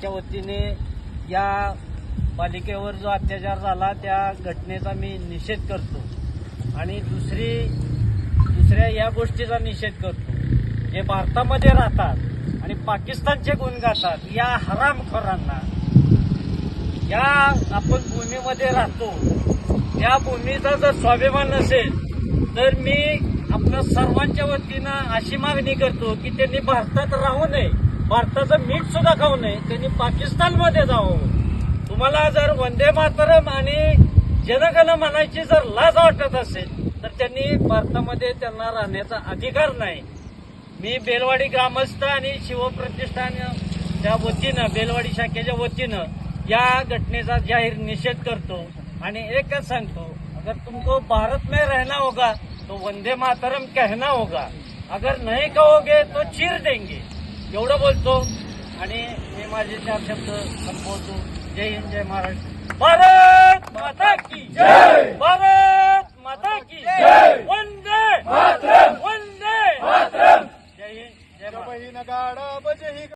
च्या वतीने या पालिकेवर जो अत्याचार झाला त्या घटनेचा मी निषेध करतो. आणि दुसरी दुसऱ्या या गोष्टीचा निषेध करतो. जे भारतामध्ये राहतात आणि पाकिस्तानचे गुण गातात या हरामखोरांना या आपण भूमीमध्ये राहतो या भूमीचा जर स्वाभिमान नसेल तर मी आपल्या सर्वांच्या वतीनं अशी मागणी करतो की त्यांनी भारतात राहू नये. भारताचं मीठ सुद्धा खाऊ नये. त्यांनी पाकिस्तानमध्ये जावं. तुम्हाला जर वंदे मातरम आणि जनगण म्हणायची जर लाज वाटत असेल तर त्यांनी भारतामध्ये त्यांना राहण्याचा अधिकार नाही. मी बेलवाडी ग्रामस्थ आणि शिवप्रतिष्ठान त्या वतीनं बेलवाडी शाखेच्या वतीनं या घटनेचा जाहीर निषेध करतो आणि एकच सांगतो. अगर तुमको भारत में रहना होगा तो वंदे मातरम कहना होगा. अगर नहीं कहोगे तो चीर देंगे. एवढं बोलतो आणि मी माझे चार शब्द संपवतो. जय हिंद जय महाराष्ट्र. भारत माता की जय! भारत माता की जय! वंदे वंदे जय हिंद जय बहीण गाडा